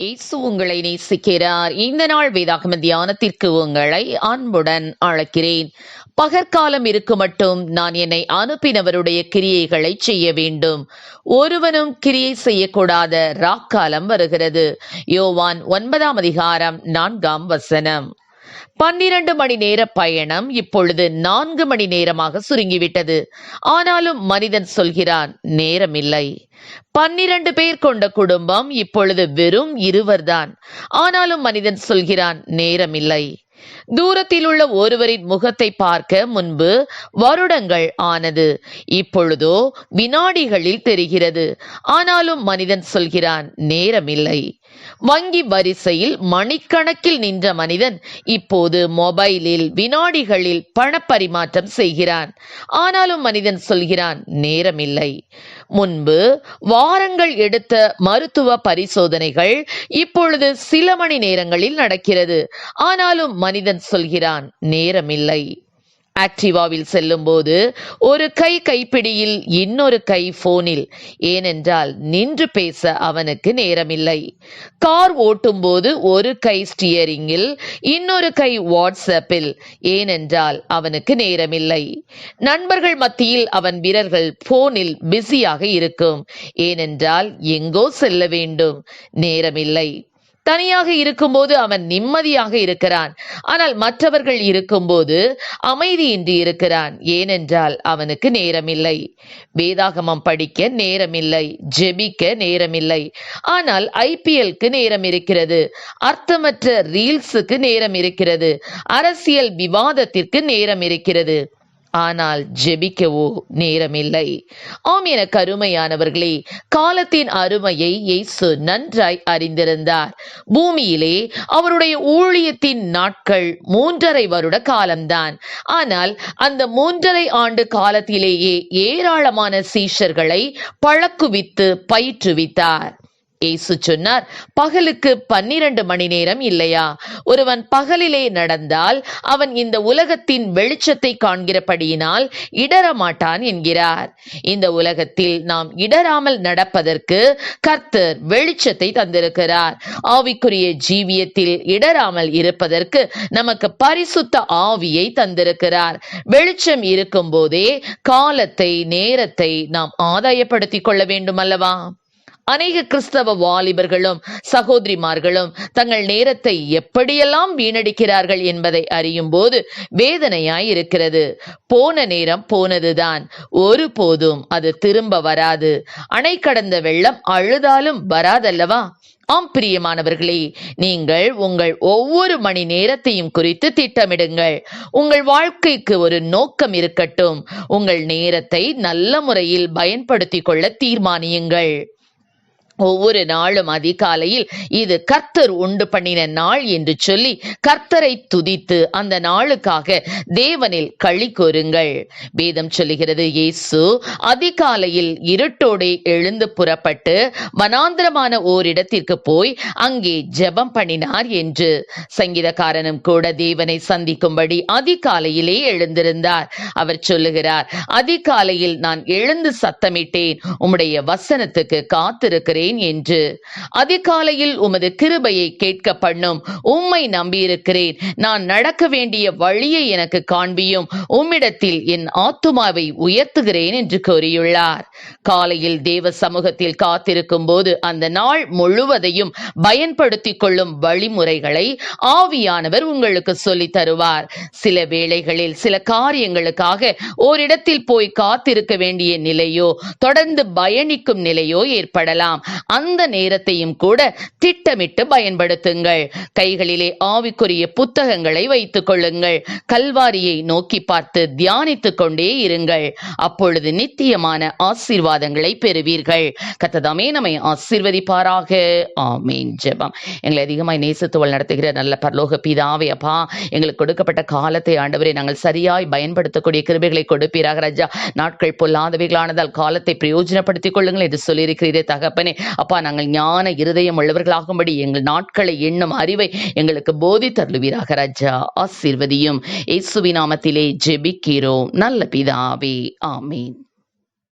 இயேசு உங்களை நேசிக்கிறார். இந்த நாள் வேதாகம தியானத்திற்கு உங்களை அன்புடன் அழைக்கிறேன். பகற்காலம் இருக்கு மட்டும் நான் என்னை அனுப்பினவருடைய கிரியைகளை செய்ய வேண்டும். ஒருவனும் கிரியை செய்யக்கூடாத ராக்காலம் வருகிறது. யோவான் ஒன்பதாம் அதிகாரம் நான்காம் வசனம். பன்னிரண்டு மணி நேர பயணம் இப்பொழுது நான்கு மணி நேரமாக சுருங்கிவிட்டது. ஆனாலும் மனிதன் சொல்கிறான் நேரமில்லை. பன்னிரண்டு பேர் கொண்ட குடும்பம் இப்பொழுது வெறும் இருவர்தான். ஆனாலும் மனிதன் சொல்கிறான் நேரமில்லை. தூரத்தில் உள்ள ஒருவரின் முகத்தை பார்க்க முன்பு வருடங்கள் ஆனது. இப்பொழுதோ வினாடிகளில் தெரிகிறது. ஆனாலும் மனிதன் சொல்கிறான் நேரமில்லை. வங்கி வரிசையில் மணிக்கணக்கில் நின்ற மனிதன் இப்போது மொபைலில் வினாடிகளில் பணப்பரிமாற்றம் செய்கிறான். ஆனாலும் மனிதன் சொல்கிறான் நேரமில்லை. முன்பு வாரங்கள் எடுத்த மருத்துவ பரிசோதனைகள் இப்பொழுது சில மணி நேரங்களில் நடக்கிறது. ஆனாலும் மனிதன் சொல்கிறான் நேரமில்லை. ஆக்டிவாவில் செல்லும்போது ஒரு கை கைப்பிடியில் இன்னொரு கை போனில் ஏனென்றால் நின்று பேச அவனுக்கு நேரமில்லை. கார் ஓட்டும்போது ஒரு கை ஸ்டியரிங்கில் இன்னொரு கை வாட்ஸ்அப்பில். ஏனென்றால் அவனுக்கு நேரமில்லை. நண்பர்கள் மத்தியில் அவன் வீரர்கள் போனில் பிஸியாக இருக்கும். ஏனென்றால் எங்கோ செல்ல வேண்டும். நேரமில்லை. தனியாக இருக்கும்போது அவன் நிம்மதியாக இருக்கிறான். ஆனால் மற்றவர்கள் இருக்கும்போது அமைதியின்றி இருக்கிறான். ஏனென்றால் அவனுக்கு நேரமில்லை. வேதாகமம் படிக்க நேரமில்லை. ஜெபிக்க நேரமில்லை. ஆனால் ஐபிஎல்க்கு நேரம் இருக்கிறது. அர்த்தமற்ற ரீல்ஸுக்கு நேரம் இருக்கிறது. அரசியல் விவாதத்திற்கு நேரம் இருக்கிறது. ஆனால் ஜெபிக்கவோ நேரமில்லை. ஆம் என கருமையானவர்களே காலத்தின் அருமையை இயேசு நன்றாய் அறிந்திருந்தார். பூமியிலே அவருடைய ஊழியத்தின் நாட்கள் மூன்றரை வருட காலம்தான். ஆனால் அந்த மூன்றரை ஆண்டு காலத்திலேயே ஏராளமான சீஷர்களை பழக்குவித்து பயிற்றுவித்தார். இயேசு சொன்னார் பகலுக்கு பன்னிரண்டு மணி நேரம் இல்லையா? ஒருவன் பகலிலே நடந்தால் அவன் இந்த உலகத்தின் வெளிச்சத்தை காண்கிறபடியினால் இடரமாட்டான் என்கிறார். இந்த உலகத்தில் நாம் இடராமல் நடப்பதற்கு கர்த்தர் வெளிச்சத்தை தந்திருக்கிறார். ஆவிக்குரிய ஜீவியத்தில் இடராமல் இருப்பதற்கு நமக்கு பரிசுத்த ஆவியை தந்திருக்கிறார். வெளிச்சம் இருக்கும் போதே காலத்தை நேரத்தை நாம் ஆதாயப்படுத்திக் கொள்ள வேண்டும் அல்லவா அநேக கிறிஸ்தவ வாலிபர்களும் சகோதரிமார்களும் தங்கள் நேரத்தை எப்படியெல்லாம் வீணடிக்கிறார்கள் என்பதை அறியும் போது வேதனையாய் இருக்கிறது போன நேரம் போனதுதான். ஒருபோதும் அது திரும்ப வராது. அணை கடந்த வெள்ளம் அழுதாலும் வராதல்லவா? ஆம் பிரியமானவர்களே நீங்கள் உங்கள் ஒவ்வொரு மணி நேரத்தையும் குறித்து திட்டமிடுங்கள். உங்கள் வாழ்க்கைக்கு ஒரு நோக்கம் இருக்கட்டும். உங்கள் நேரத்தை நல்ல முறையில் பயன்படுத்திக் கொள்ள தீர்மானியுங்கள். ஒவ்வொரு நாளும் அதிகாலையில் இது கர்த்தர் உண்டு பண்ணின நாள் என்று சொல்லி கர்த்தரை துதித்து அந்த நாளுக்காக தேவனில் களி கூறுங்கள் வேதம் சொல்லுகிறது இயேசு அதிகாலையில் இருட்டோடே எழுந்து புறப்பட்டு வனாந்திரமான ஓரிடத்திற்கு போய் அங்கே ஜெபம் பண்ணினார் என்று சங்கீதக்காரனும் கூட தேவனை சந்திக்கும்படி அதிகாலையிலே எழுந்திருந்தார். அவர் சொல்லுகிறார் அதிகாலையில் நான் எழுந்து சத்தமிட்டேன். உம்முடைய வசனத்துக்கு காத்திருக்கிறேன். இருக்கிறேன் என்று. அதிகாலையில் உமது கிருபையை கேட்க பண்ணும் உம்மை நம்பியிருக்கிறேன். நான் நடக்க வேண்டிய வழியை எனக்கு காண்பியும். உம்மிடத்தில் என் ஆத்துமாவை உயர்த்துகிறேன் என்று கூறியுள்ளார். காலையில் தேவ சமூகத்தில் காத்திருக்கும் போது அந்த நாள் முழுவதையும் பயன்படுத்திக் கொள்ளும் வழிமுறைகளை ஆவியானவர் உங்களுக்கு சொல்லி தருவார். சில வேளைகளில் சில காரியங்களுக்காக ஓரிடத்தில் போய் காத்திருக்க வேண்டிய நிலையோ தொடர்ந்து பயணிக்கும் நிலையோ ஏற்படலாம். அந்த நேரத்தையும் கூட திட்டமிட்டு பயன்படுத்துங்கள். கைகளிலே ஆவிக்குரிய புத்தகங்களை வைத்துக் கொள்ளுங்கள் கல்வாரியை நோக்கி பார்த்து தியானித்துக் கொண்டே இருங்கள். அப்பொழுது நித்தியமான ஆசீர்வாதங்களை பெறுவீர்கள். கத்ததாமே நம்மை ஆசீர்வதிப்பாராக. ஆமீன். ஜெபம். எங்களை அதிகமாய் நேசத்துவல் நடத்துகிற நல்ல பரலோக பிதாவே அப்பா எங்களுக்கு கொடுக்கப்பட்ட காலத்தை ஆண்டவரை நாங்கள் சரியாய் பயன்படுத்தக்கூடிய கிருபைகளை கொடுப்பீராக ராஜா. நாட்கள் பொல்லாதவைகளானதால் காலத்தை பிரயோஜனப்படுத்திக் கொள்ளுங்கள் என்று சொல்லியிருக்கிறீரே தகப்பனே. அப்பா நாங்கள் ஞான இருதயம் உள்ளவர்களாகும்படி எங்கள் நாட்களை எண்ணும் அறிவை எங்களுக்கு போதித்தருளுவீராக ராஜா. ஆசீர்வதியும். இயேசுவி நாமத்திலே ஜெபிக்கிறோம். நல்ல பிதாவே. ஆமீன்.